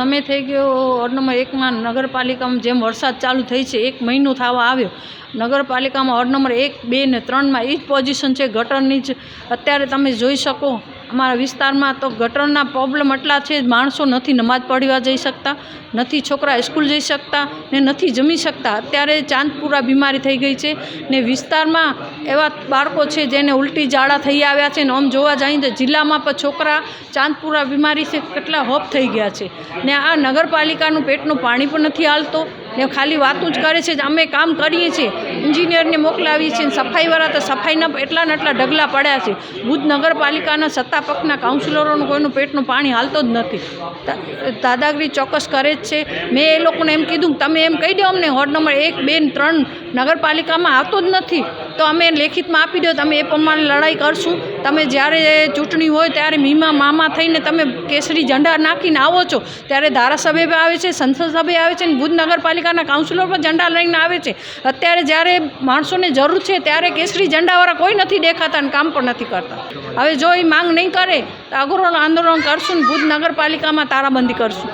સમય થઈ ગયો વોર્ડ એકમાં નગરપાલિકામાં જેમ વરસાદ ચાલુ થઈ છે, એક મહિનો થવા આવ્યો. નગરપાલિકામાં વોર્ડ એક, બે ને ત્રણમાં એ જ પોઝિશન છે, ગટરની જ. અત્યારે તમે જોઈ શકો અમારા વિસ્તારમાં તો ગટરના પ્રોબ્લેમ એટલા છે, માણસો નથી નમાજ પઢવા જઈ શકતા, નથી છોકરા સ્કૂલ જઈ શકતા ને નથી જમી શકતા. અત્યારે ચાંદપુરા બીમારી થઈ ગઈ છે ને વિસ્તારમાં એવા બાળકો છે જેને ઉલટી ઝાડા થઈ આવ્યા છે ને આમ જોવા જઈએ તો જિલ્લામાં પણ છોકરા ચાંદપુરા બીમારી છે, કેટલા હોપ થઈ ગયા છે. ને આ નગરપાલિકાનું પેટનું પાણી પણ નથી હાલતો ને ખાલી વાતું જ કરે છે, અમે કામ કરીએ છીએ. એન્જિનિયરને મોકલાવીએ છીએ સફાઈવાળા તો સફાઈના એટલા ને એટલા ઢગલા પડ્યા છે. ભુજ નગરપાલિકાના સત્તા પક્ષના કાઉન્સિલરોનું કોઈનું પેટનું પાણી હાલતો જ નથી. દાદાગીરી ચોક્કસ કરે જ છે. મેં એ લોકોને એમ કીધું તમે એમ કહી દો અમને, વોર્ડ નંબર એક, બે ત્રણ નગરપાલિકામાં આવતો જ નથી. તો અમે લેખિતમાં આપી દો, તમે એ પ્રમાણે લડાઈ કરશું. તમે જ્યારે ચૂંટણી હોય ત્યારે મીમા મામા થઈને તમે કેસરી ઝંડા નાખીને આવો છો. ત્યારે ધારાસભ્ય આવે છે, સંસદ સભ્ય આવે છે અને ભુજ નગરપાલિકાના કાઉન્સિલર પણ ઝંડા લઈને આવે છે. અત્યારે જ્યારે માણસોને જરૂર છે ત્યારે કેસરી ઝંડાવાળા કોઈ નથી દેખાતા અને કામ પણ નથી કરતા. હવે જો એ માંગ નહીં કરે, તો અઘરો આંદોલન કરશું ને ભુજ નગરપાલિકામાં તારાબંધી કરશું.